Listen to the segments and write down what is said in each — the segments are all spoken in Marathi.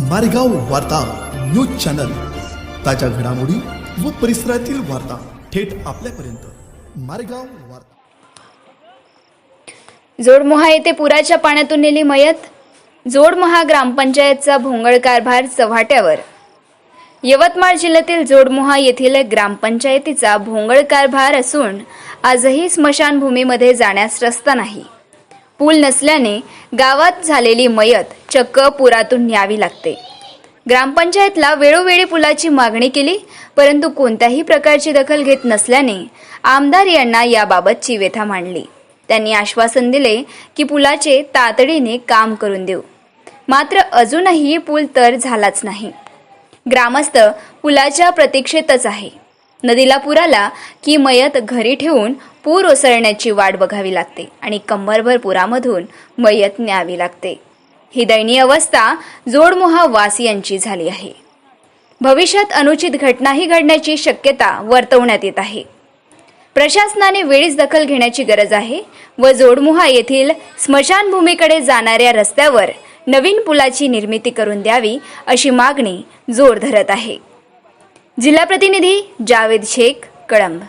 मारेगाव वार्ता न्यूज चॅनल. ताज्या घडामोडी व परिसरातील वार्ता थेट आपल्यापर्यंत. मारेगाव वार्ता. जोडमोहा येथे पुराच्या पाण्यातून नेली मयत. जोडमोहा ग्रामपंचायतचा भोंगळ कारभार चव्हाट्यावर. यवतमाळ जिल्ह्यातील जोडमोहा येथील ग्रामपंचायतीचा भोंगळ कारभार असून आजही स्मशानभूमीमध्ये जाण्यास रस्ता नाही. पूल नसल्याने गावात झालेली मयत चक्क पुरातून न्यावी लागते. ग्रामपंचायतला वेळोवेळी पुलाची मागणी केली परंतु कोणत्याही प्रकारची दखल घेत नसल्याने आमदार यांना याबाबतची व्यथा मांडली. त्यांनी आश्वासन दिले की पुलाचे तातडीने काम करून देऊ. मात्र अजूनही पूल तर झालाच नाही. ग्रामस्थ पुलाच्या प्रतीक्षेतच आहे. नदीला पूर आला की मयत घरी ठेवून पूर ओसरण्याची वाट बघावी लागते आणि कंबरभर पुरामधून मयत न्यावी लागते. ही दयनीय अवस्था जोडमोहा वासियांची झाली आहे. भविष्यात अनुचित घटनाही घडण्याची शक्यता वर्तवण्यात येत आहे. प्रशासनाने वेळीच दखल घेण्याची गरज आहे व जोडमुहा येथील स्मशानभूमीकडे जाणाऱ्या रस्त्यावर नवीन पुलाची निर्मिती करून द्यावी अशी मागणी जोर धरत आहे. जिल्हा प्रतिनिधी जावेद शेख कळंब.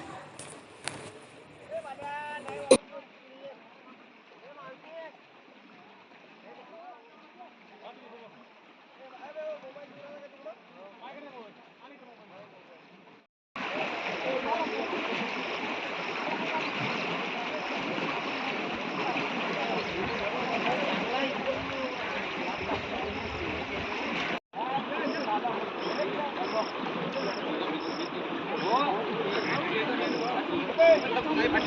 I, I